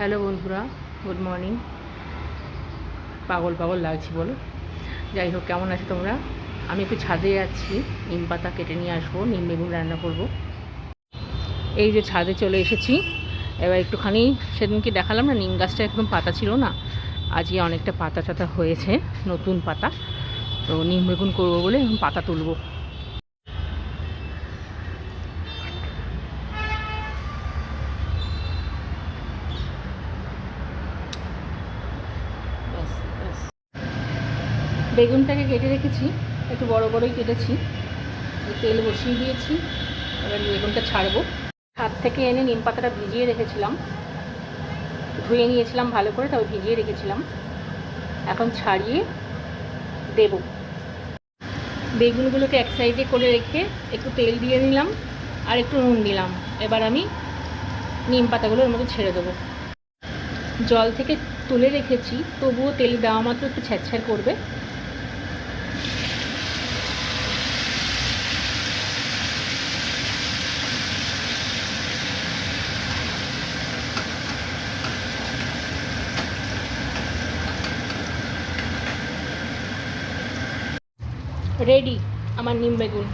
Hello বন্ধুরা, good morning. পাগল পাগল লাগছে বলো। যাই হোক, কেমন আছো তোমরা? আমি একটু ছাদে যাচ্ছি নিম পাতা কেটে নিয়ে আসব, নিম বেগুন রান্না করব। এই যে ছাদে চলে এসেছি, এবার একটুখানি সেদিনকে দেখালাম না, নিম গাছটা একদম পাতা ছিল না। আজকে অনেকটা পাতা টাতা হয়েছে, নতুন পাতা। তো নিম বেগুন করব বলে পাতা তুলবো। বেগুনটাকে কেটে রেখেছি, একটু বড় বড়ই কেটেছি। তেল বসিয়ে দিয়েছি, এবার বেগুনটা ছাড়বো। হাত থেকে এনে নিম পাতাটা ভিজিয়ে রেখেছিলাম। ধুয়ে নিয়েছিলাম ভালো করে তবে ভিজিয়ে রেখেছিলাম। এখন ছাড়িয়ে দেব। বেগুনগুলোকে এক সাইডে করে রেখে একটু তেল দিয়ে নিলাম আর একটু নুন দিলাম। এবার আমি নিম পাতাগুলো মধ্যে ছেড়ে দেবো। জল থেকে তুলে রেখেছি, তবুও তেল দেওয়া মাত্র একটু ছ্যাঁচ্ছ্যাঁ করবে। রেডি আমার নিম বেগুন।